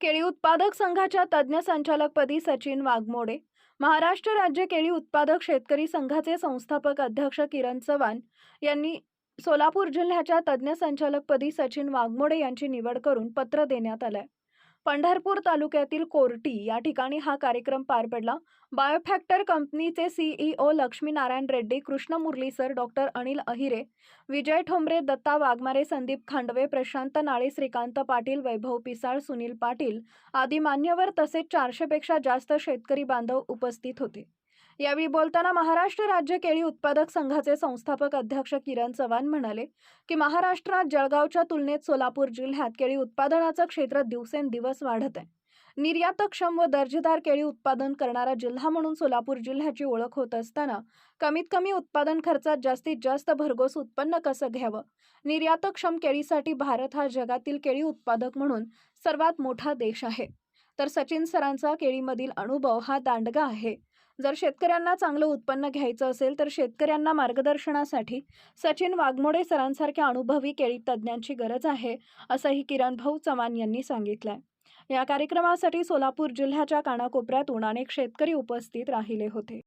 केळी उत्पादक संघाच्या तज्ज्ञ संचालकपदी सचिन वाघमोडे महाराष्ट्र राज्य केळी उत्पादक शेतकरी संघाचे संस्थापक अध्यक्ष किरण चव्हाण यांनी सोलापूर जिल्ह्याच्या तज्ज्ञ संचालकपदी सचिन वाघमोडे यांची निवड करून पत्र देण्यात आलंय. पंढरपूर तालुक्यातील कोर्टी या ठिकाणी हा कार्यक्रम पार पडला. बायोफॅक्टर कंपनीचे CEO Laxminarayan Reddy Krishna Murali sir doctor Anil Ahire Vijay Thombare Datta Waghmare Sandeep Khandve Prashant Nale Shrikant Patil Vaibhav Pisal Sunil Patil आदी मान्यवर तसेच चारशेपेक्षा जास्त शेतकरी बांधव उपस्थित होते. यावेळी बोलताना महाराष्ट्र राज्य केळी उत्पादक संघाचे संस्थापक अध्यक्ष किरण चव्हाण म्हणाले की महाराष्ट्रात जळगावच्या तुलनेत सोलापूर जिल्ह्यात केळी उत्पादनाचं क्षेत्र दिवसेंदिवस वाढत आहे. निर्यातक्षम व दर्जेदार केळी उत्पादन करणारा जिल्हा म्हणून सोलापूर जिल्ह्याची ओळख होत असताना कमीत कमी उत्पादन खर्चात जास्तीत जास्त भरघोस उत्पन्न कसं घ्यावं? निर्यातक्षम केळीसाठी भारत हा जगातील केळी उत्पादक म्हणून सर्वात मोठा देश आहे. तर सचिन सरांचा केळीमधील अनुभव हा दांडगा आहे. जर शेतकऱ्यांना चांगलं उत्पन्न घ्यायचं असेल तर शेतकऱ्यांना मार्गदर्शनासाठी सचिन वाघमोडे सरांसारख्या अनुभवी केळी तज्ज्ञांची गरज आहे असंही किरण भाऊ चव्हाण यांनी सांगितलंय. या कार्यक्रमासाठी सोलापूर जिल्ह्याच्या कानाकोपऱ्यातून अनेक शेतकरी उपस्थित राहिले होते.